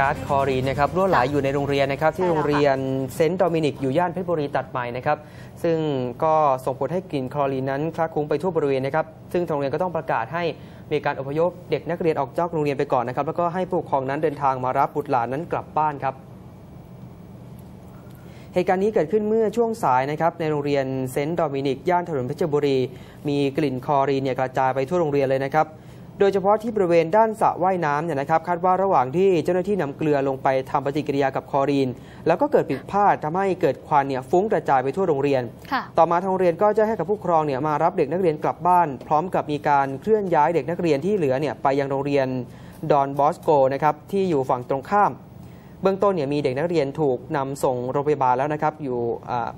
ก๊าซคลอรีนนะครับรั่วไหลอยู่ในโรงเรียนนะครับที่ใช่แล้วโรงเรียนเซนต์โดมินิกอยู่ย่านเพชรบุรีตัดใหม่นะครับซึ่งก็ส่งผลให้กลิ่นคลอรีนนั้นคละคลุ้งไปทั่วบริเวณนะครับซึ่งทางโรงเรียนก็ต้องประกาศให้มีการอพยพเด็กนักเรียนออกจากโรงเรียนไปก่อนนะครับแล้วก็ให้ผู้ปกครองนั้นเดินทางมารับบุตรหลานนั้นกลับบ้านครับเหตุการณ์นี้เกิดขึ้นเมื่อช่วงสายนะครับในโรงเรียนเซนต์โดมินิกย่านถนนเพชรบุรี มีกลิ่นคลอรีนเนี่ยกระจายไปทั่วโรงเรียนเลยนะครับ โดยเฉพาะที่บริเวณด้านสระว่ายน้ำเนี่ยนะครับคาดว่าระหว่างที่เจ้าหน้าที่นำเกลือลงไปทำปฏิกิริยากับคอรีน แล้วก็เกิดผิดพลาดทำให้เกิดควันเนี่ยฟุ้งกระจายไปทั่วโรงเรียน ต่อมาทางโรงเรียนก็จะให้กับผู้ปกครองเนี่ยมารับเด็กนักเรียนกลับบ้าน พร้อมกับมีการเคลื่อนย้ายเด็กนักเรียนที่เหลือเนี่ยไปยังโรงเรียนดอนบอสโกนะครับที่อยู่ฝั่งตรงข้ามเบื้องต้นเนี่ยมีเด็กนักเรียนถูกนำส่งโรงพยาบาลแล้วนะครับอยู่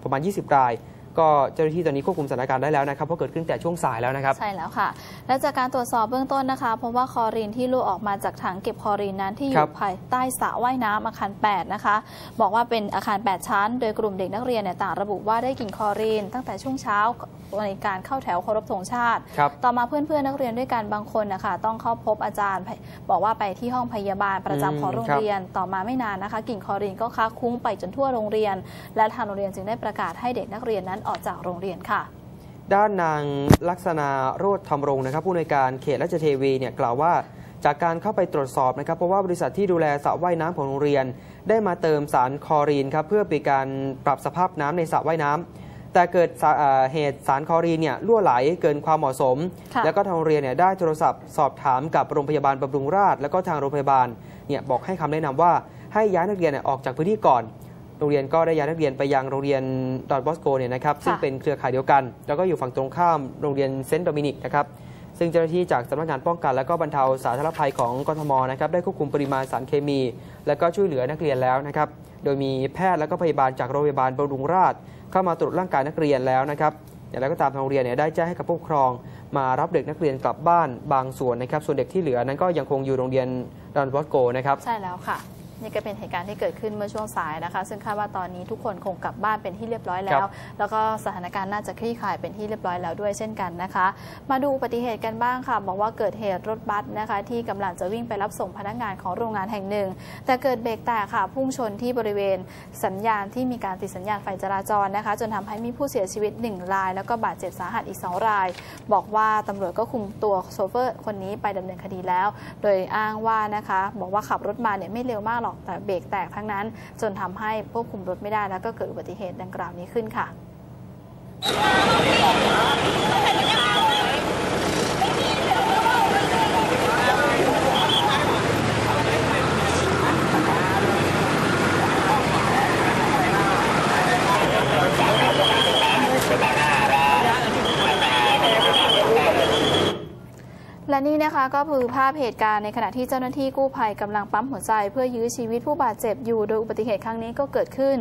ประมาณ 20 ราย ก็เจ้าหน้าที่ตอนนี้ควบคุมสถานการณ์ได้แล้วนะครับเพราะเกิดขึ้นแต่ช่วงสายแล้วนะครับ ใช่แล้วค่ะ และจากการตรวจสอบเบื้องต้นนะคะเพราะว่าคลอรีนที่รั่วออกมาจากถังเก็บคลอรีนนั้นที่อครัยู่บ ภายใต้สระว่ายน้ำอาคาร 8 นะคะ บอกว่าเป็นอาคาร 8 ชั้น โดยกลุ่มเด็กนักเรียนเนี่ยต่างระบุว่าได้กลิ่นคลอรีนตั้งแต่ช่วงเช้าในการเข้าแถวเคารพธงชาติ ครับ ต่อมาเพื่อนๆนักเรียนด้วยกันบางคนนะคะต้องเข้าพบอาจารย์บอกว่าไปที่ห้องพยาบาลประจำของโรงเรียน ต่อมาไม่นานนะคะกลิ่นคลอรีนก็ค้าคลุ้งไปจนทั่วโรงเรียน และทางโรงเรียนจึงได้ประกาศให้เด็กนักเรียนนั้นออกจากโรงเรียนค่ะ ด้านนางลักษณะโรธธรรมรงค์นะครับ ผู้ในวยการเขตราชเทวีเนี่ยกล่าวว่าจากการเข้าไปตรวจสอบนะครับ เพราะว่าบริษัทที่ดูแลสระว่ายน้ำของโรงเรียน ได้มาเติมสารคลอรีนครับเพื่อเป็นการปรับสภาพน้ำในสระว่ายน้ำแต่เกิดสาเอ่อเหตุสารคลอรีนเนี่ยรั่วไหลเกินความเหมาะสมค่ะแล้วก็ทางโรงเรียนเนี่ยได้โทรศัพท์สอบถามกับโรงพยาบาลบำรุงราษฎร์แล้วก็ทางโรงพยาบาลเนี่ยบอกให้คำแนะนำว่าให้ย้ายนักเรียนเนี่ยออกจากพื้นที่ก่อนโรงเรียนก็ได้ย้ายนักเรียนไปยังโรงเรียนดอนบอสโกเนี่ยนะครับซึ่งค่ะเป็นเครือข่ายเดียวกัน แล้วก็อยู่ฝั่งตรงข้ามโรงเรียนเซนต์โดมินิกนะครับซึ่งเจ้าหน้าที่จากสำนักงานป้องกันและก็บรรเทาสาธารณภัยของกทมนะครับได้ควบคุมปริมาณสารเคมี และก็ช่วยเหลือนักเรียนแล้วนะครับโดยมีแพทย์และก็พยาบาลจากโรงพยาบาลบำรุงราษฎร์เข้ามาตรวจร่างกายนักเรียนแล้วนะครับอย่างไรก็ตามทางโรงเรียนเนี่ยได้แจ้งให้กับผู้ปกครอง มารับเด็กนักเรียนกลับบ้านบางส่วนนะครับส่วนเด็กที่เหลือนั้นก็ยังคงอยู่โรงเรียนดอนบอสโกนะครับใช่แล้วค่ะ นี่ก็เป็นเหตุการณ์ที่เกิดขึ้นเมื่อช่วงสายนะคะ ซึ่งคาดว่าตอนนี้ทุกคนคงกลับบ้านเป็นที่เรียบร้อยแล้ครัวบแล้วก็สถานการณ์น่าจะคลี่คลายเป็นที่เรียบร้อยแล้วด้วยเช่นกันนะคะ มาดูอุบัติเหตุกันบ้างค่ะบอกว่าเกิดเหตุรถบัสนะคะ ที่กำลังจะวิ่งไปรับส่งพนักงานของโรงงานแห่งหนึ่ง แต่เกิดเบรกแตกค่ะพุ่งชนที่บริเวณสัญญาณที่มีการติดสัญญาณไฟจราจรนะคะ จนทำให้มีผู้เสียชีวิต 1 ราย แล้วก็บาดเจ็บสาหัสอีก 2 ราย บอกว่าตำรวจก็คุมตัวโชเฟอร์คนนี้ไปดำเนินคดีแล้ว โดยอ้างว่านะคะ บอกว่าขับรถมาเนี่ยไม่เร็วมากหรอกแต่เบรกแตกทั้งนั้น จนทำให้ควบคุมรถไม่ได้แล้วก็เกิดอุบัติเหตุดังกล่าวนี้ขึ้นค่ะ และ นะคะก็คือภาพเหตุการณ์ในขณะที่เจ้าหน้าที่กู้ภัยกำลังปั๊มหัวใจ เพื่อยื้อชีวิตผู้บาดเจ็บอยู่ โดยอุบัติเหตุครั้งนี้ก็เกิดขึ้น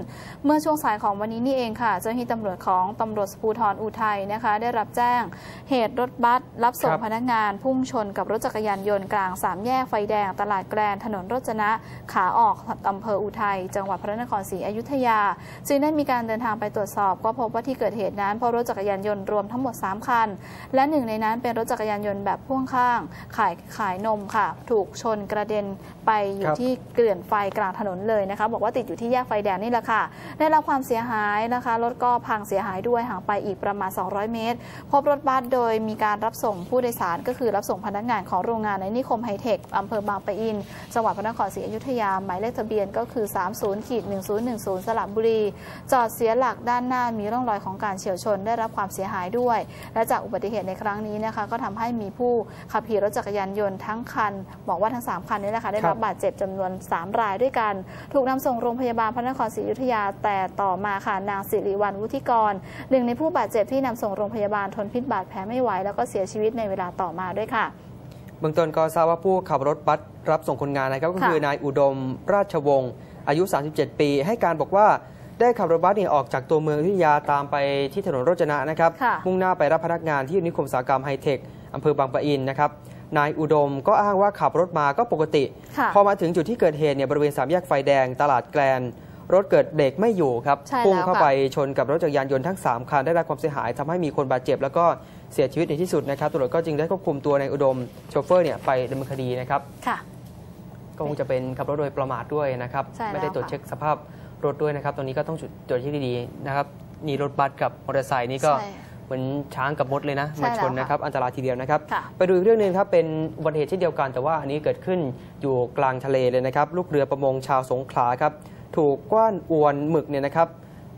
เมื่อช่วงสายของวันนี้นี่เองค่ะเจ้าหน้าที่ตำรวจของตำรวจภูธรอุทัยนะคะ ได้รับแจ้งเหตุรถบัสรับส่งพนักงาน พุ่งชนกับรถจักรยานยนต์กลางสามแยกไฟแดงตลาดแกรนถนนรจนะขาออกอำเภออุทัยจังหวัดพระนครศรีอยุธยา จึงได้มีการเดินทางไปตรวจสอบ ก็พบว่าที่เกิดเหตุนั้นพบรถจักรยานยนต์รวมทั้งหมด 3 คัน และหนึ่งในนั้นเป็นรถจักรยานยนต์แบบพ่วงข้างขายขายนมค่ะ ถูกชนกระเด็นไปอยู่ครับที่เกลื่อนไฟกลางถนนเลยนะคะ บอกว่าติดอยู่ที่แยกไฟแดงนี่แหละค่ะ ได้รับความเสียหายนะคะรถก็พังเสียหายด้วยห่างไปอีกประมาณ 200 เมตร พบรถบัสโดยมีการรับส่งผู้โดยสารก็คือรับส่งพนักงานของโรงงานในนิคมไฮเทคอำเภอบางปะอิน จังหวัดพระนครศรีอยุธยาหมายเลขทะเบียนก็คือ 30ขีด1010 สระบุรี จอดเสียหลักด้านหน้ามีร่องรอยของการเฉียวชนได้รับความเสียหายด้วย และจากอุบัติเหตุในครั้งนี้นะคะ ก็ทำให้มีผู้ขับขี่รถจักรยานยนต์ทั้งคันบอกว่าทั้ง 3 คันนี้นะคะได้รับบาดเจ็บจำนวน 3 รายด้วยกัน ถูกนำส่งโรงพยาบาลพระนครศรีอยุธยา แต่ต่อมาค่ะนางสิริวัลวุฒิกรหนึ่งในผู้บาดเจ็บที่นำส่งโรงพยาบาลทนพิษบาดแผลไม่ไหวแล้วก็เสียชีวิตในเวลาต่อมาด้วยค่ะเบื้องต้นก็ทราบว่าผู้ขับรถบัสรับส่งคนงานนะครับก็ค่ะคือนายอุดมราชวงศ์อายุ 37 ปี ให้การบอกว่าได้ขับรถบัสเนี่ยออกจากตัวเมืองอยุธยาตามไปที่ถนนโรจนะนะครับค่ะมุ่งหน้าไปรับพนักงานที่นิคมอุตสาหกรรมไฮเทคอำเภอบางปะอินนะครับ นายอุดมก็อ้างว่าขับรถมาก็ปกติค่ะพอมาถึงจุดที่เกิดเหตุเนี่ยบริเวณสามแยกไฟแดงตลาดแกลนรถเกิดเบรกไม่อยู่ครับใช่แล้วพุ่งเข้าค่ะไปชนกับรถจักรยานยนต์ทั้ง 3 คันได้รับความเสียหายทำให้มีคนบาดเจ็บ แล้วก็เสียชีวิตในที่สุดนะครับตำรวจก็จึงได้ควบคุมตัวในายอุดมโชเฟอร์เนี่ยไปดำเนินคดีนะครับค่ะก็คงจะเป็นขับรถโดยประมาทด้วยนะครับใช่แล้วไม่ได้ตรวจค่ะเช็คสภาพรถด้วยนะครับตรงนี้ก็ต้องตรวจเช็คดีๆนะครับนี่รถบัสกับมอเตอร์ไซค์นี่ก็ใช่ เหมือนช้างกับมดเลยนะใช่มาชนแล้วค่ะนะครับอันตรายทีเดียวนะครับค่ะไปดูอีกเรื่องหนึงครับเป็นอุบัติเหตุเช่นเดียวกัน แต่ว่าอันนี้เกิดขึ้นอยู่กลางทะเลเลยนะครับ ลูกเรือประมงชาวสงขลาครับถูกกว้านอวนหมึกเนี่ยนะครับ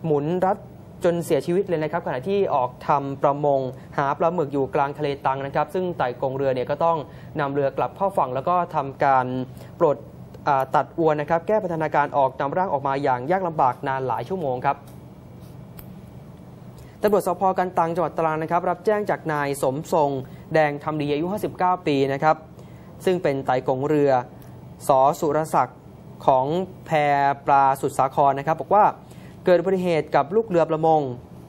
หมุนรัดจนเสียชีวิตเลยนะครับ ขณะที่ออกทำประมง หาปลาหมึกอยู่กลางทะเลตังนะครับ ซึ่งไต่กงเรือเนี่ยก็ต้องนำเรือกลับเข้าฝั่ง แล้วก็ทำการปลดอ่าตัดอวนนะครับ แก้พัฒนาการออกนำร่างออกมาอย่างยากลำบากนานหลายชั่วโมงครับ ตำรวจสพกันตังจังหวัดตรังนะครับ รับแจ้งจากนายสมทรง แดงทำดีอายุ 59 ปีนะครับ ซึ่งเป็นไต่กงเรือสอสุรศักดิ์ของแพปลาสุดสาครนะครับ บอกว่าเกิดอุบัติเหตุกับลูกเรือประมง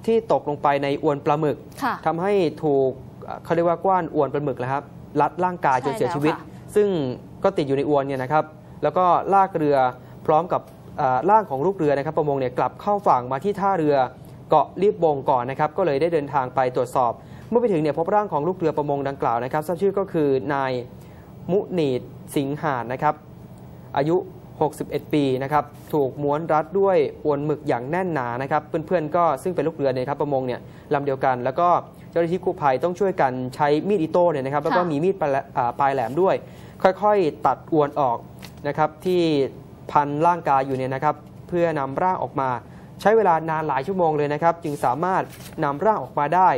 ที่ตกลงไปในอวนปลาหมึกค่ะทำให้ถูกเอ่อเขาเรียกว่ากว้านอวนปลาหมึกนะครับลัดร่างกายจนเสียชีวิตใช่แล้วค่ะซึ่งก็ติดอยู่ในอวนเนี่ยนะครับ แล้วก็ลากเรือพร้อมกับเอ่อร่างของลูกเรือนะครับ ประมงเนี่ยกลับเข้าฝั่งมาที่ท่าเรือ เกาะรีบบงก่อนนะครับก็เลยได้เดินทางไปตรวจสอบ เมื่อไปถึงเนี่ยพบร่างของลูกเรือประมงดังกล่าวนะครับทราบชื่อก็คือนายมุนีดสิงหานนะครับ อายุ 61 ปีนะครับถูกม้วนรัดด้วยอวนหมึกอย่างแน่นหนานะครับ เพื่อนๆก็ซึ่งเป็นลูกเรือเนี่ยครับประมงเนี่ยลำเดียวกัน แล้วก็เจ้าหน้าที่กู้ภัยต้องช่วยกันใช้มีดอิโต้เนี่ยนะครับแล้วก็ค่ะมีมีดปลายแหลอ่าปลายแหลมด้วย ค่อยๆ ตัดอวนออกนะครับที่พันร่างกายอยู่เนี่ยนะครับ เพื่อนำร่างออกมา ใช้เวลานานหลายชั่วโมงเลยนะครับ จึงสามารถนำร่างออกมาได้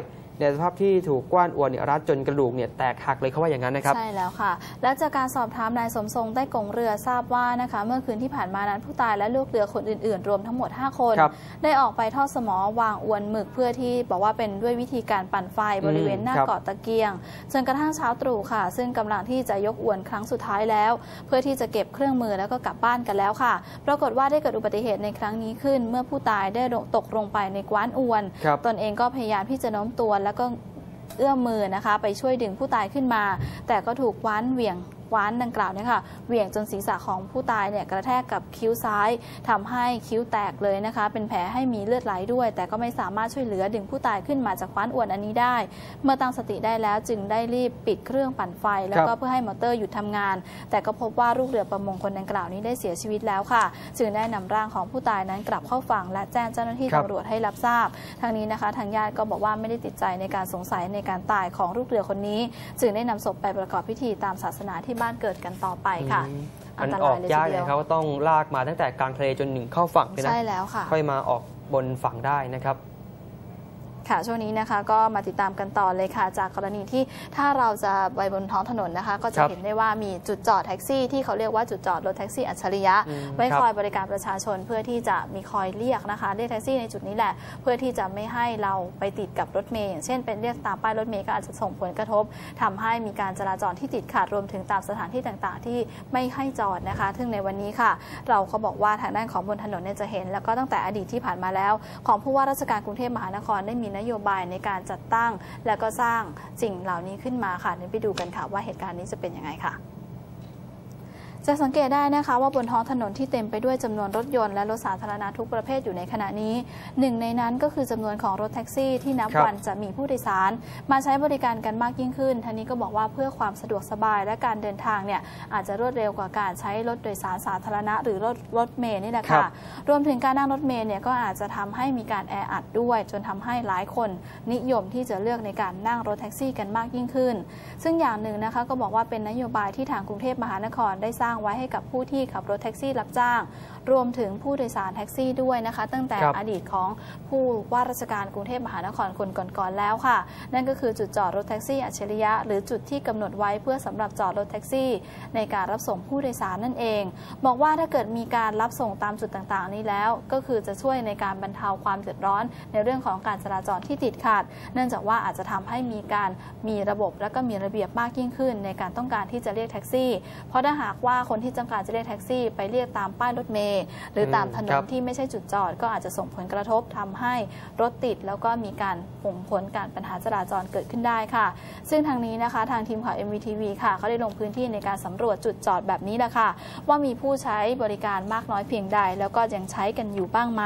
ในสภาพที่ถูกกว้านอวนเนี่ยรัดจนกระดูกเนี่ยแตกหักเลยเขาว่าอย่างนั้นนะครับ ใช่แล้วค่ะ และจากการสอบถามนายสมทรงใต้กงเรือทราบว่านะคะ เมื่อคืนที่ผ่านมานั้นผู้ตายและลูกเรือคนอื่นๆ รวมทั้งหมด 5 คนครับได้ออกไปทอดสมอวางอวนหมึกเพื่อที่บอกว่าเป็นด้วยวิธีการปั่นไฟบริเวณหน้าครับเกาะตะเกียงจนกระทั่งเช้าตรู่ค่ะ ซึ่งกำลังที่จะยกอวนครั้งสุดท้ายแล้ว เพื่อที่จะเก็บเครื่องมือแล้วก็กลับบ้านกันแล้วค่ะ ปรากฏว่าได้เกิดอุบัติเหตุในครั้งนี้ขึ้น เมื่อผู้ตายได้ตกลงไปในกว้านอวนครับตนเองก็พยายามที่จะโน้มตัวแล้วก็เอื้อมมือนะคะ ไปช่วยดึงผู้ตายขึ้นมา แต่ก็ถูกว้านเหวี่ยง ว้านดังกล่าวเนี่ยค่ะเหวี่ยงจนศีรษะของผู้ตายเนี่ยกระแทกกับคิ้วซ้ายทำให้คิ้วแตกเลยนะคะ เป็นแผลให้มีเลือดไหลด้วย แต่ก็ไม่สามารถช่วยเหลือดึงผู้ตายขึ้นมาจากคว้านอวนอันนี้ได้ เมื่อตั้งสติได้แล้วจึงได้รีบปิดเครื่องปั่นไฟ แล้วก็ครับเพื่อให้มอเตอร์หยุดทำงาน แต่ก็พบว่าลูกเรือประมงคนดังกล่าวนี้ได้เสียชีวิตแล้วค่ะ จึงได้นำร่างของผู้ตายนั้นกลับเข้าฝั่งและแจ้งเจ้าหน้าที่ครับตำรวจให้รับทราบ ทางนี้นะคะทางญาติก็บอกว่าไม่ได้ติดใจในการสงสัยในการตายของลูกเรือคนนี้ จึงได้นำศพไปประกอบพิธีตามศาสนาที่บ้านเกิดกันต่อไปค่ะอืมอัมันนตอราอยกเลยยากทีเลเดียยวครับว่าต้องลากมาตั้งแต่กลางทะเลจนหนึ่งเข้าฝั่งเลยนะใช่แล้วค่ะ ค่อยมาออกบนฝั่งได้นะครับ ค่ะช่วงนี้นะคะก็มาติดตามกันต่อเลยค่ะ จากกรณีที่ถ้าเราจะไปบนท้องถนนนะคะ ก็จะครับเห็นได้ว่ามีจุดจอดแท็กซี่ที่เขาเรียกว่าจุดจอดรถแท็กซี่อัจฉริยะอืมไว้ครับคอยบริการประชาชนเพื่อที่จะมีคอยเรียกนะคะเรียกแท็กซี่ในจุดนี้แหละ เพื่อที่จะไม่ให้เราไปติดกับรถเมย์อย่างเช่นเป็นเรียกตามป้ายรถเมย์ก็อาจจะส่งผลกระทบทำให้มีการจราจรที่ติดขัดรวมถึงตามสถานที่ต่างๆ ที่ไม่ให้จอดนะคะ ซึ่งในวันนี้ค่ะ เราก็บอกว่าทางด้านของบนถนนเนี่ยจะเห็น แล้วก็ตั้งแต่อดีตที่ผ่านมาแล้ว ของผู้ว่าราชการกรุงเทพมหานครได้มีนโยบายในการจัดตั้ง และก็สร้างสิ่งเหล่านี้ขึ้นมาค่ะเดี๋ยวไปดูกันค่ะว่าเหตุการณ์นี้จะเป็นยังไงค่ะ จะสังเกตได้นะคะว่าบนท้องถนนที่เต็มไปด้วยจำนวนรถยนต์และรถสาธารณะทุกประเภทอยู่ในขณะนี้หนึ่งในนั้นก็คือจำนวนของรถแท็กซี่ที่นับบวันจะมีผู้โดยสาร มาใช้บริการกันมากยิ่งขึ้นท่านนี้ก็บอกว่าเพื่อความสะดวกสบายและการเดินทางเนี่ยอาจจะรวดเร็วกว่าการใช้รถโดยสารสาธารณะ หรือรถรถเมล์นี่แหละค่ะรวมถึงการนั่งรถเมล์เนี่ยก็อาจจะทำให้มีการแออัดด้วย จนทำให้หลายคนนิยมที่จะเลือกในการนั่งรถแท็กซี่กันมากยิ่งขึ้น ซึ่งอย่างหนึ่งนะคะก็บอกว่าเป็นนโยบายที่ทางกรุงเทพมหานครได้สร้างไว้ให้กับผู้ที่ขับรถแท็กซี่รับจ้าง รวมถึงผู้โดยสารแท็กซี่ด้วยนะคะ ตั้งแต่ครับอดีตของผู้ว่าราชการกรุงเทพมหานครคนก่อนๆแล้วค่ะ นั่นก็คือจุดจอดรถแท็กซี่อัจฉริยะ หรือจุดที่กำหนดไว้เพื่อสำหรับจอดรถแท็กซี่ ในการรับส่งผู้โดยสารนั่นเอง บอกว่าถ้าเกิดมีการรับส่งตามจุดต่างๆ นี้แล้ว ก็คือจะช่วยในการบรรเทาความเดือดร้อน ในเรื่องของการจราจรที่ติดขัด เนื่องจากว่าอาจจะทำให้มีการมีระบบและก็มีระเบียบมากยิ่งขึ้น ในการต้องการที่จะเรียกแท็กซี่ เพราะถ้าหากว่าคนที่ต้องการจะเรียกแท็กซี่ ไปเรียกตามป้ายรถเมล์หรือตามถนครันบที่ไม่ใช่จุดจอด ก็อาจจะส่งผลกระทบทำให้รถติด แล้วก็มีการผงผลการปัญหาจราจรเกิดขึ้นได้ค่ะ ซึ่งทางนี้นะคะ ทางทีมข่าว MVTV ค่ะเขาได้ลงพื้นที่ในการสำรวจจุดจอดแบบนี้แหละค่ะ ว่ามีผู้ใช้บริการมากน้อยเพียงใด แล้วก็ยังใช้กันอยู่บ้างไหม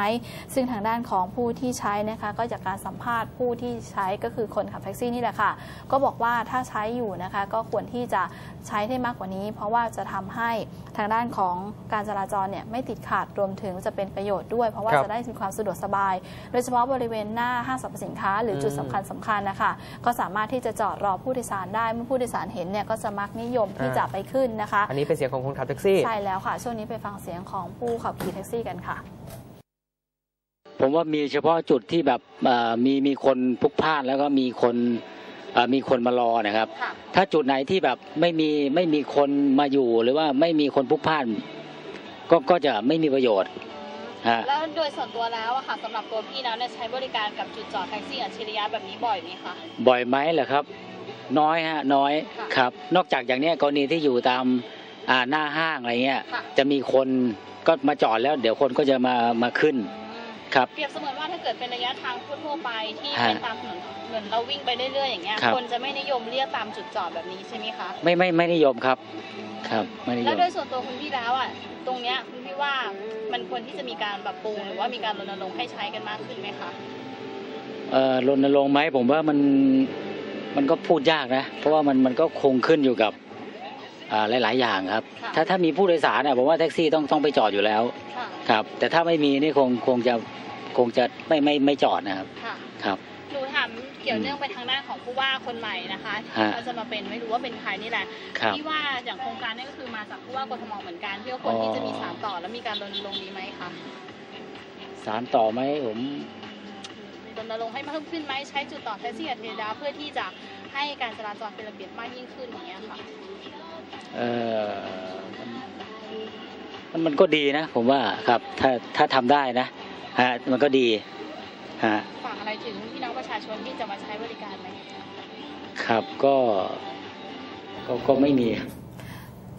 ซึ่งทางด้านของผู้ที่ใช้นะคะ ก็จากการสัมภาษณ์ผู้ที่ใช้ก็คือคนขับแท็กซี่นี่แหละค่ะ ก็บอกว่าถ้าใช้อยู่นะคะ ก็ควรที่จะใช้ได้มากกว่านี้ เพราะว่าจะทำให้ให้ทางด้านของการจราจรเนี่ยไม่ติดขัดรวมถึงจะเป็นประโยชน์ด้วย เพราะว่าครับจะได้มีความสะดวกสบาย โดยเฉพาะบริเวณหน้าห้างสรรพสินค้า หรือจุดอืมสำคัญสำคัญนะคะก็สามารถที่จะจอดรอผู้โดยสารได้เมื่อผู้โดยสารเห็นเนี่ยก็จะมักนิยมที่จะไปขึ้นนะคะ อันนี้เป็นเสียงของคนขับแท็กซี่ใช่แล้วค่ะ ช่วงนี้ไปฟังเสียงของผู้ขับขี่แท็กซี่กันค่ะผมว่ามีเฉพาะจุดที่แบบเอ่อมีมีคนพลุกพล่านแล้วก็มีคนเอ่อ มีคนมารอนะครับค่ะถ้าจุดไหนที่แบบไม่มีไม่มีคนมาอยู่หรือว่าไม่มีคนพลุกพล่านก็ก็จะไม่มีประโยชน์ฮะแล้วโดยส่วนตัวแล้วอะค่ะสำหรับตัวพี่แล้วเนี่ยใช้บริการกับจุดจอดแท็กซี่อัจฉริยะแบบนี้บ่อยไหมคะบ่อยไหมเหรอครับ น้อยฮะน้อยค่ะครับ นอกจากอย่างเนี้ยกรณีที่อยู่ตามอ่าหน้าห้างอะไรเงี้ยค่ะจะมีคนก็มาจอดแล้ว เดี๋ยวคนก็จะมามาขึ้น ครับ เปรียบเสมือนว่าถ้าเกิดเป็นระยะทางทั่วๆไปที่ฮะเป็นตามถนนเหมือนเราวิ่งไปเรื่อยๆอย่างเงี้ยครับคนจะไม่นิยมเรียกตามจุดจอดแบบนี้ใช่ไหมคะไม่ไม่ไม่นิยมครับครับไม่นิยแล้วมโดยส่วนตัวคุณพี่แล้วอะตรงเนี้ยคุณพี่ว่ามันควรที่จะมีการปรับปรุงหรือว่ามีการรณรงค์ให้ใช้กันมากขึ้นไหมคะเอ่อรณรงค์ไหมผมว่ามันมันก็พูดยากนะ เพราะว่ามันมันก็คงขึ้นอยู่กับอ่า หลาย ๆ อย่างครับค่ะถ้าถ้ามีผู้โดยสารเนี่ยผมว่าแท็กซี่ต้องต้องไปจอดอยู่แล้วค่ะครับ แต่ถ้าไม่มีนี่คงคงจะคงจะไม่ไม่ไม่จอดนะครับค่ะครับหนูถามเกี่ยวเนื่องไปทางด้านของผู้ว่าคนใหม่นะคะฮะก็จะมาเป็นไม่รู้ว่าเป็นใครนี่แหละครับที่ว่าอย่างโครงการนี้ก็คือมาจากผู้ว่ากทมเหมือนกันที่ว่าควรที่จะมีสารต่อและมีการรณรงค์นี้ไหมคะสารต่อไหมผมรณรงค์ให้เพิ่มขึ้นไหมใช้จุดต่อแท็กซี่อัจฉริยะเพื่อที่จะให้การจราจรเป็นระเบียบมากยิ่งขึ้นอย่างเงี้ยค่ะ เออมันมันก็ดีนะ ผมว่าครับ ถ้าถ้าทำได้นะฮะมันก็ดีฮะฝากอะไรถึงพี่น้องประชาชนที่จะมาใช้บริการไหมครับก็ก็ก็ไม่มี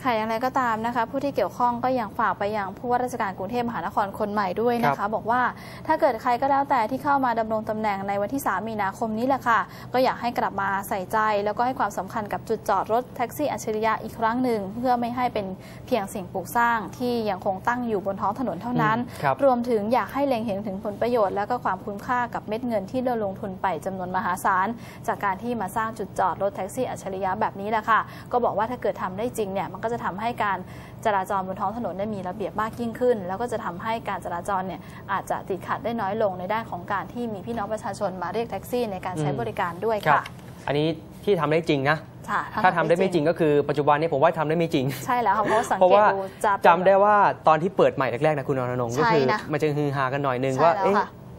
ค่ะอย่างไรก็ตามนะคะ ผู้ที่เกี่ยวข้องก็ยังฝากไปยังผู้ว่าราชการกรุงเทพมหานครคนใหม่ด้วยนะครัคะบบอกว่าถ้าเกิดใครก็แล้วแต่ที่เข้ามาดำรงตำแหน่งในวันที่ 3 มีนาคมนี้แหละค่ะ ก็อยากให้กลับมาใส่ใจ แล้วก็ให้ความสำคัญกับจุดจอดรถแท็กซี่อัจฉริยะอีกครั้งหนึ่ง เพื่อไม่ให้เป็นเพียงสิ่งปลูกสร้างที่ยังคงตั้งอยู่บนท้องถนนเท่านั้นอืมครับรวมถึงอยากให้เล็งเห็นถึงผลประโยชน์และก็ความคุ้มค่ากับเม็ดเงินที่เราลงทุนไปจำนวนมหาศาลจากการที่มาสร้างจุดจอดรถแท็กซี่อัจฉริยะแบบนี้แหละค่ะ ก็บอกว่าถ้าเกิดทำได้จริงเนี่ยมันก็จะทำให้การจราจรบนท้องถนนได้มีระเบียบมากยิ่งขึ้น แล้วก็จะทำให้การจราจรเนี่ยอาจจะติดขัดได้น้อยลงในด้านของการที่มีพี่น้องประชาชนมาเรียกแท็กซี่ในการใช้อืมบริการด้วยครับค่ะอันนี้ที่ทำได้จริงนะค่ะถ้าทำได้ไม่จริงก็คือปัจจุบันนี้ผมว่าทำได้ไม่จริง ใช่แล้วค่ะเพราะว่าสังเพราะเกตว่าดูจะเป็นจำได้ว่าตอนที่เปิดใหม่แรกๆนะคุณอรนงค์ก็ใช่คือนะมันจะฮือฮากันหน่อยนึงใช่ว่าแล้ว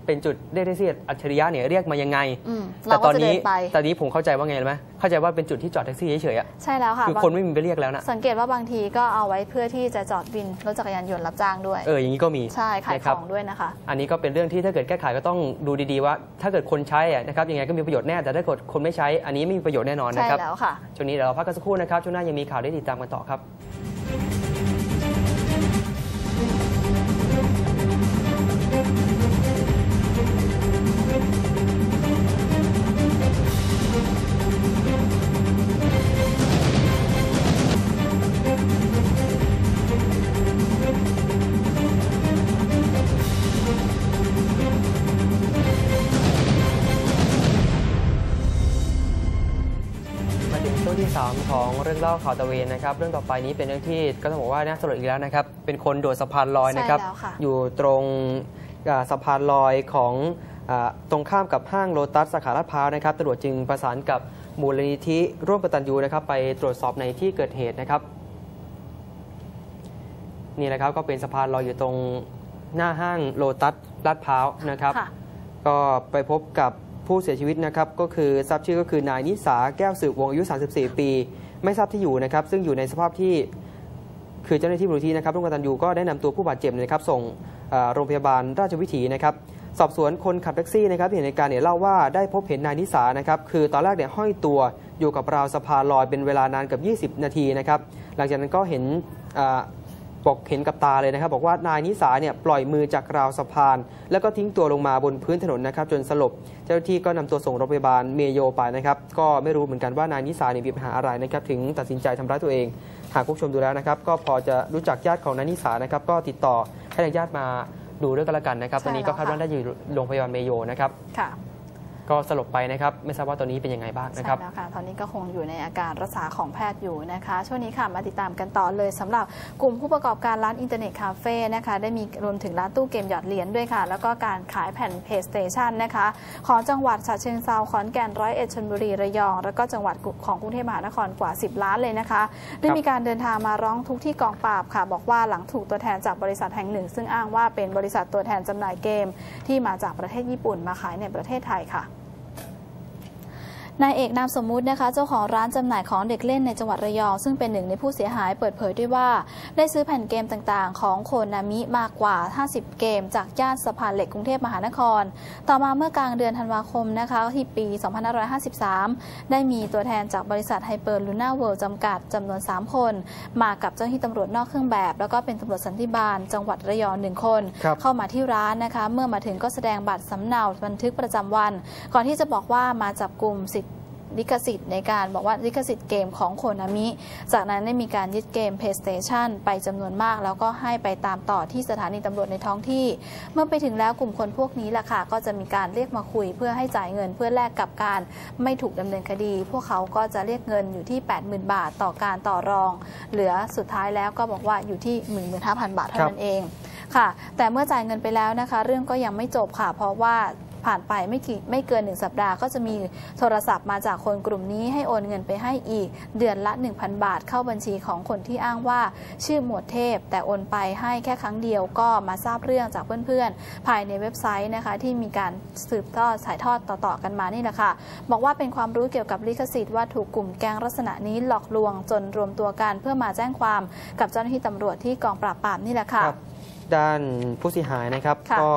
เอ๊ะค่ะเป็นจุดเรียกได้ที่อัจฉริยะเนี่ยเรียกมายังไงอืมแต่เราตก็อนจะเดินี้นไปตอนนี้ผมเข้าใจว่าไงรู้ไหมเข้าใจว่าเป็นจุดที่จอดแท็กซี่เฉยๆอะใช่แล้วค่ะคือบางคนไม่มีไปเรียกแล้วนะสังเกตว่าบางทีก็เอาไว้เพื่อที่จะจอดวินรถจักรยานยนต์รับจ้างด้วยเอออย่างนี้ก็มีใช่ขายนะขครับองด้วยนะคะ อันนี้ก็เป็นเรื่องที่ถ้าเกิดแก้ไขก็ต้องดูดีๆว่า ถ้าเกิดคนใช้อะนะครับยังไงก็มีประโยชน์แน่แต่ถ้าเกิดคนไม่ใช้ อันนี้ไม่มีประโยชน์แน่นอนใช่นะครับแล้วค่ะช่วงนี้เดี๋ยวเราพักกันสักครู่นะครับช่วงหน้ายังมีข่าวได้ติดตามกันต่อครับ เรื่องเล่าข่าวตะเวนนะครับเรื่องต่อไปนี้เป็นเรื่องที่ก็ต้องบอกว่าน่าสลดอีกแล้วนะครับ เป็นคนโดดสะพานลอยนะครับใช่แล้วค่ะอยู่ตรงอ่าสะพานลอยของอาตรงข้ามกับห้างโลตัสสาขาลาดพร้าวนะครับตำรวจจึงประสานกับมูลนิธิร่วมกตัญญูนะครับไปตรวจสอบในที่เกิดเหตุนะครับ นี่แหละครับก็เป็นสะพานลอยอยู่ตรงหน้าห้างโลตัสลาดพร้าวนะครับค่ะก็ไปพบกับ ผู้เสียชีวิตนะครับก็คือทราบชื่อก็คือนายนิสาแก้วสืบวงอายุ 34 ปี ไม่ทราบที่อยู่นะครับซึ่งอยู่ในสภาพที่คือเจ้าหน้าที่มูลนิธินะครับร่วมกันตันยูก็ได้นำตัวผู้บาดเจ็บนะครับส่งโรงพยาบาลราชวิถีนะครับสอบสวนคนขับแท็กซี่นะครับเห็นในการเนี่ยเล่าว่าได้พบเห็นนายนิสานะครับคือตอนแรกเนี่ยห้อยตัวอยู่กับราวสะพานลอยเป็นเวลานานเกับ20 นาทีนะครับหลังจากนั้นก็เห็น บอกเห็นกับตาเลยนะครับ บอกว่านายนิสาเนี่ยปล่อยมือจากราวสะพาน แล้วก็ทิ้งตัวลงมาบนพื้นถนนนะครับ จนสลบ เจ้าหน้าที่ก็นำตัวส่งโรงพยาบาลเมโยไปนะครับ ก็ไม่รู้เหมือนกันว่านายนิสาเนี่ยมีปัญหาอะไรนะครับ ถึงตัดสินใจทำร้ายตัวเอง หากผู้ชมดูแล้วนะครับ ก็พอจะรู้จักญาติของนายนิสานะครับ ก็ติดต่อให้ทางญาติมาดูด้วยกันละกันนะครับใช่ตอนนี้ก็แล้วคาดว่าค่ะได้อยู่โรงพยาบาลเมโยนะครับค่ะ ก็สลบไปนะครับไม่ทราบว่าตอนนี้เป็นยังไงบ้างนะครับใช่แล้วค่ะตอนนี้ก็คงอยู่ในอาการรักษาของแพทย์อยู่นะคะ ช่วงนี้ค่ะมาติดตามกันต่อเลยสำหรับกลุ่มผู้ประกอบการร้านอินเทอร์เน็ตคาเฟ่นะคะได้มีรวมถึงร้านตู้เกมหยอดเหรียญด้วยค่ะ แล้วก็การขายแผ่น PlayStation นะคะของจังหวัดฉะเชิงเซาขอนแก่นร้อยเอ็ดชลบุรีระยอง แล้วก็จังหวัดของกรุงเทพมหานครกว่า 10 ล้านเลยนะคะได้มีการเดินทางมาร้องทุกที่กองปราบค่ะ บอกว่าหลังถูกตัวแทนจากบริษัทแห่งหนึ่ง ซึ่งอ้างว่าเป็นบริษัทตัวแทนจำหน่ายเกม ที่มาจากประเทศญี่ปุ่นมาขายในประเทศไทยค่ะ นายเอกนามสมมุตินะคะ เจ้าของร้านจำหน่ายของเด็กเล่นในจังหวัดระยองซึ่งเป็นหนึ่งในผู้เสียหายเปิดเผยด้วยว่า ได้ซื้อแผ่นเกมต่างๆ ของโคนามิมากกว่า 50 เกม จากย่านสะพานเหล็กกรุงเทพมหานคร ต่อมาเมื่อกลางเดือนธันวาคมนะคะที่ปี 2553 ได้มีตัวแทนจากบริษัทไฮเปอร์ลูน่าเวิลด์จำกัดจำนวน 3 คน มากับเจ้าหน้าที่ตำรวจนอกเครื่องแบบ แล้วก็เป็นตำรวจสันติบาล จังหวัดระยองหนึ่งคนครับเข้ามาที่ร้านนะคะ เมื่อมาถึงก็แสดงบัตรสำเนาบันทึกประจำวัน ก่อนที่จะบอกว่ามาจับกลุ่มสิทธิ ลิขสิทธิ์ในการบอกว่าลิขสิทธิ์เกมของโคนามิ จากนั้นได้มีการยึดเกม PlayStation ไปจำนวนมาก แล้วก็ให้ไปตามต่อที่สถานีตำรวจในท้องที่ เมื่อไปถึงแล้วกลุ่มคนพวกนี้แหละค่ะ ก็จะมีการเรียกมาคุยเพื่อให้จ่ายเงินเพื่อแลกกับการไม่ถูกดำเนินคดี พวกเขาก็จะเรียกเงินอยู่ที่ 80,000 บาทต่อการต่อรอง เหลือสุดท้ายแล้วก็บอกว่าอยู่ที่ 15,000 บาทเท่านั้นเองค่ะ แต่เมื่อจ่ายเงินไปแล้วนะคะ เรื่องก็ยังไม่จบค่ะ เพราะว่า ผ่านไปไม่กี่ไม่เกิน 1 สัปดาห์ก็จะมีโทรศัพท์มาจากคนกลุ่มนี้ให้โอนเงินไปให้อีก เดือนละ 1,000 บาทเข้าบัญชีของคนที่อ้างว่า ชื่อหมวดเทพ แต่โอนไปให้แค่ครั้งเดียวก็มาทราบเรื่องจากเพื่อนๆ ภายในเว็บไซต์นะคะที่มีการสืบทอดสายทอดต่อๆกันมานี่แหละค่ะ บอกว่าเป็นความรู้เกี่ยวกับลิขสิทธิ์ว่าถูกกลุ่มแก๊งลักษณะนี้หลอกลวงจนรวมตัวกันเพื่อมาแจ้งความกับเจ้าหน้าที่ตำรวจที่กองปราบปรามนี่แหละค่ะครับด้านผู้เสียหายนะครับค่ะก็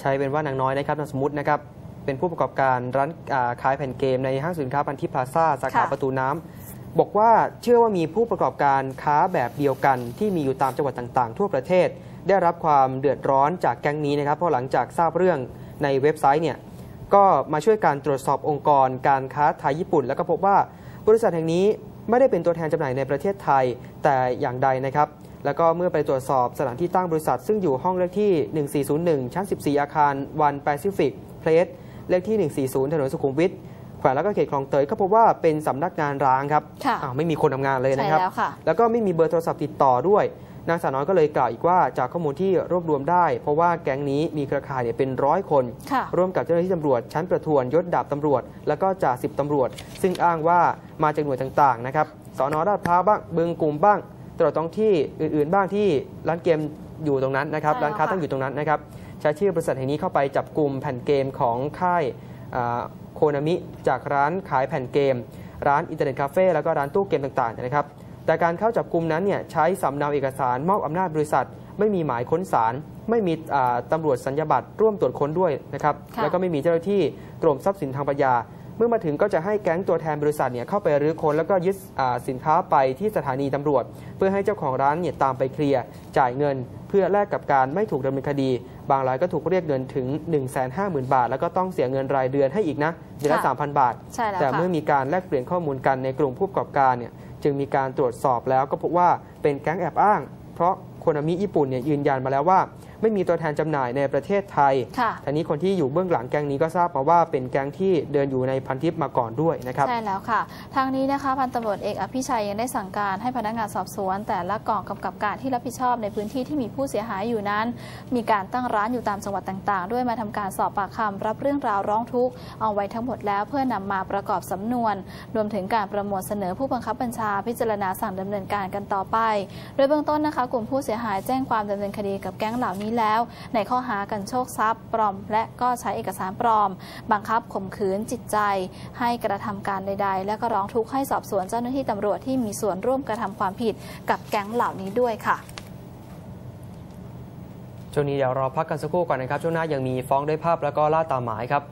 ใช้เป็นว่านางน้อยนะครับนามสมมตินะครับเป็นผู้ประกอบการร้านอ่าขายแผ่นเกมในห้างสินค้าพันทิพย์พลาซ่าสาขาค่ะประตูน้ำบอกว่าเชื่อว่ามีผู้ประกอบการค้าแบบเดียวกัน ที่มีอยู่ตามจังหวัดต่างๆ ทั่วประเทศ ได้รับความเดือดร้อนจากแก๊งนี้นะครับเพราะหลังจากทราบเรื่องในเว็บไซต์เนี่ยก็มาช่วยการตรวจสอบองค์กร การค้าไทยญี่ปุ่น แล้วก็พบว่าบริษัทแห่งนี้ไม่ได้เป็นตัวแทนจำหน่ายในประเทศไทยแต่อย่างใดนะครับ แล้วก็เมื่อไปตรวจสอบสถานที่ตั้งบริษัท ซึ่งอยู่ห้องเลขที่ 1401 ชั้น 14 อาคารวันแปซิฟิกเพลสเลขที่ 140 ถนนสุขุมวิทแขวงแล้วก็เขตคลองเตยก็พบว่าเป็นสำนักงานร้างครับค่ะอ้าวไม่มีคนทำงานเลยใช่นะครับแล้วค่ะแล้วก็ไม่มีเบอร์โทรศัพท์ติดต่อด้วย นางสาวน้อยก็เลยกล่าวอีกว่าจากข้อมูลที่รวบรวมได้ เพราะว่าแก๊งนี้มีเครือข่ายเนี่ยเป็นร้อยคนค่ะร่วมกับเจ้าหน้าที่ตำรวจ ชั้นประทวนยศดาบตำรวจ แล้วก็จ่าสิบตำรวจ ซึ่งอ้างว่ามาจากหน่วยต่างๆนะครับสอนอราดพร้าวบ้างบึงกลุ่มบ้าง ตลอดท้องที่อื่นๆ บ้างที่ร้านเกมอยู่ตรงนั้นนะครับใช่แล้วร้านค้าค่ะตั้งอยู่ตรงนั้นนะครับใช้ชื่อบริษัทแห่งนี้เข้าไปจับกลุ่มแผ่นเกมของค่ายอ่าโคนามิจากร้านขายแผ่นเกม ร้านอินเทอร์เน็ตคาเฟ่แล้วก็ร้านตู้เกมต่างๆนะครับแต่การเข้าจับกลุ่มนั้นเนี่ยใช้สำเนาเอกสารมอบอำนาจบริษัท ไม่มีหมายค้นศาลไม่มีอ่าตำรวจสัญญาบัตรร่วมตรวจค้นด้วยนะครับค่ะแล้วก็ไม่มีเจ้าหน้าที่กรมทรัพย์สินทางปัญญาเมื่อมาถึงก็จะให้แก๊งตัวแทนบริษัทเนี่ยเข้าไปรื้อค้นแล้วก็ยึดอ่าสินค้าไปที่สถานีตำรวจ เพื่อให้เจ้าของร้านเนี่ยตามไปเคลียร์จ่ายเงิน เพื่อแลกกับการไม่ถูกดำเนินคดี บางรายก็ถูกเรียกเงินถึง 1 5 0 0 0 0 บาท แล้วก็ต้องเสียเงินรายเดือนให้อีกนะเดือนละค่ะ3,000 บาทใช่แล้วแต่ค่ะเมื่อมีการแลกเปลี่ยนข้อมูลกันในกลุ่มผู้ประกอบการเนี่ยจึงมีการตรวจสอบแล้วก็พบว่าเป็นแก๊งแอบอ้าง เพราะโคนามิญี่ปุ่นเนี่ยยืนยันมาแล้วว่า ไม่มีตัวแทนจำหน่ายในประเทศไทยค่ะทีนี้คนที่อยู่เบื้องหลังแก๊งนี้ก็ทราบมาว่าเป็นแก๊งที่เดินอยู่ในพันทิปมาก่อนด้วยนะครับใช่แล้วค่ะ ทางนี้นะคะพันตำรวจเอกอภิชัยยังได้สั่งการให้พนักงานสอบสวน แต่ละกองกำกับการที่รับผิดชอบในพื้นที่ที่มีผู้เสียหายอยู่นั้น มีการตั้งร้านอยู่ตามจังหวัดต่าง ๆ ด้วยมาทำการสอบปากคำรับเรื่องราวร้องทุกข์เอาไว้ทั้งหมดแล้วเพื่อนำมาประกอบสำนวน รวมถึงการประมวลเสนอผู้บังคับบัญชาพิจารณาสั่งดำเนินการกันต่อไป โดยเบื้องต้นนะคะกลุ่มผู้เสียหายแจ้งความดำเนินคดีกับแก๊งเหล่านี้แล้ว ในข้อหากันโชคทรัพย์ปลอม และก็ใช้เอกสารปลอม บังคับข่มขืนจิตใจ ให้กระทำการใด ๆ และก็ร้องทุกข์ให้สอบสวนเจ้าหน้าที่ตำรวจที่มีส่วนร่วมกระทำความผิดกับแก๊งเหล่านี้ด้วยค่ะช่วงนี้เดี๋ยวรอพักกันสักครู่ก่อนนะครับ ช่วงหน้ายังมีฟ้องด้วยภาพแล้วก็ล่าตามหมายครับ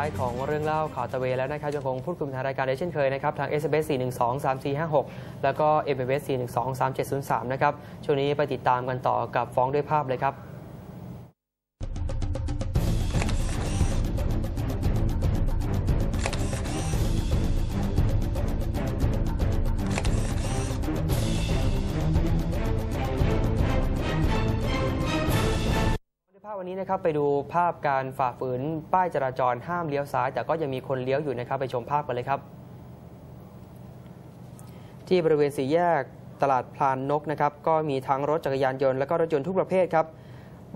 ท้ายของเรื่องเล่าข่าวตะเวนแล้วนะครับยังคงพูดคุยทางรายการได้เช่นเคยนะครับ ทาง s อ s 412 3456 แล้วก็ m อ s 412 3703 นะครับ ช่วงนี้ไปติดตามกันต่อกับฟ้องด้วยภาพเลยครับ ครับไปดูภาพการฝ่าฝืนป้ายจราจรห้ามเลี้ยวซ้าย แต่ก็ยังมีคนเลี้ยวอยู่นะครับไปชมภาพกันเลยครับ ที่บริเวณสี่แยกตลาดพลานนกนะครับก็มีทั้งรถจักรยานยนต์และก็รถยนต์ทุกประเภทครับ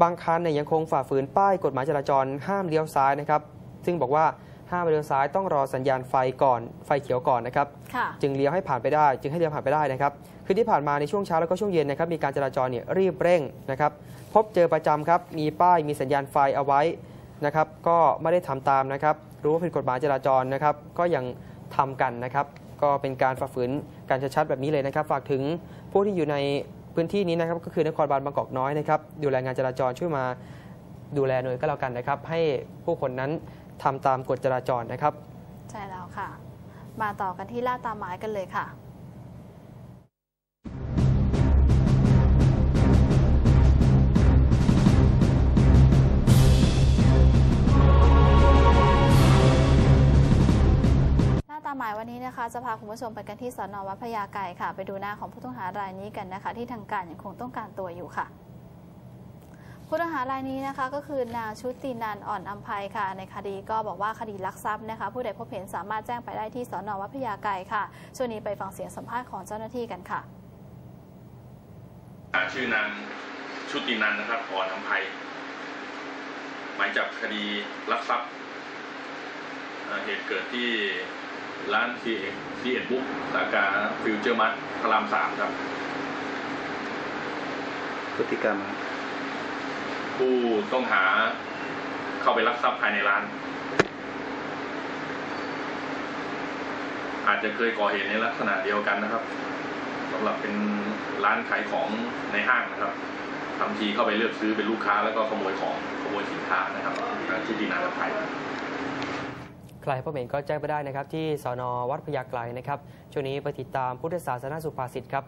บางคันเนี่ยยังคงฝ่าฝืนป้ายกฎหมายจราจรห้ามเลี้ยวซ้ายนะครับ ซึ่งบอกว่าห้ามเลี้ยวซ้ายต้องรอสัญญาณไฟก่อนไฟเขียวก่อนนะครับค่ะจึงเลี้ยวให้ผ่านไปได้ จึงให้เลี้ยวผ่านไปได้นะครับคือที่ผ่านมาในช่วงเช้าแล้วก็ช่วงเย็นนะครับมีการจราจรเนี่ยรีบเร่งนะครับ พบเจอประจำครับ มีป้ายมีสัญญาณไฟเอาไว้นะครับ ก็ไม่ได้ทำตามนะครับ รู้ว่าผิดกฎหมายจราจรนะครับ ก็ยังทำกันนะครับ ก็เป็นการฝ่าฝืนการชัดๆแบบนี้เลยนะครับ ฝากถึงผู้ที่อยู่ในพื้นที่นี้นะครับ ก็คือนครบาลบางกอกน้อยนะครับ ดูแลงานจราจรช่วยมาดูแลหน่วยก็แล้วกันนะครับ ให้ผู้คนนั้นทำตามกฎจราจรนะครับ ใช่แล้วค่ะ มาต่อกันที่ลาดตามหมายกันเลยค่ะ นะคะ จะพาคุณผู้ชมไปกันที่สอนอวัดพระยาไก่ค่ะ ไปดูหน้าของผู้ต้องหารายนี้กันนะคะ ที่ทางการยังคงต้องการตัวอยู่ค่ะผู้ต้องหารายนี้นะคะก็คือนางชุตินันอ่อนอัมภัยค่ะ ในคดีก็บอกว่าคดีลักทรัพย์นะคะ ผู้ใดพบเห็นสามารถแจ้งไปได้ที่สอนอวัดพระยาไก่ค่ะ ช่วงนี้ไปฟังเสียงสัมภาษณ์ของเจ้าหน้าที่กันค่ะชื่อนางชุตินันนะครับอ่อนอำไพหมายจับคดีลักทรัพย์เหตุเกิดที่ ร้านซีซีเอ็ดบุ๊กสาขาฟิวเจอร์มัตพระรามสามครับ พฤติกรรมครับผู้ต้องหาเข้าไปลักทรัพย์ภายในร้าน อาจจะเคยก่อเหตุในลักษณะเดียวกันนะครับสำหรับเป็นร้านขายของในห้างนะครับทำทีเข้าไปเลือกซื้อเป็นลูกค้าแล้วก็ขโมยของขโมยสินค้านะครับทางที่ดินาไทย ใครพบเห็นก็แจ้งไปได้นะครับ ที่สอนอวัดพญาไกลนะครับช่วงนี้ไปติดตามพุทธศาสนาสุภาษิตครับ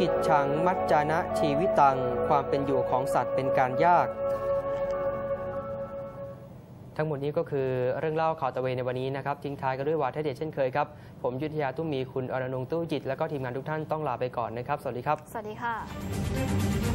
กิจฉังมัจจานะชีวิตัง ความเป็นอยู่ของสัตว์เป็นการยาก ทั้งหมดนี้ก็คือเรื่องเล่าข่าวตะเวนในวันนี้นะครับทิ้งท้ายกันด้วยวาทเด็ดเช่นเคยครับ ผมยุทธยาตุ้มมีคุณอรนงตู้จิต แล้วก็ทีมงานทุกท่านต้องลาไปก่อนนะครับ สวัสดีครับ สวัสดีค่ะ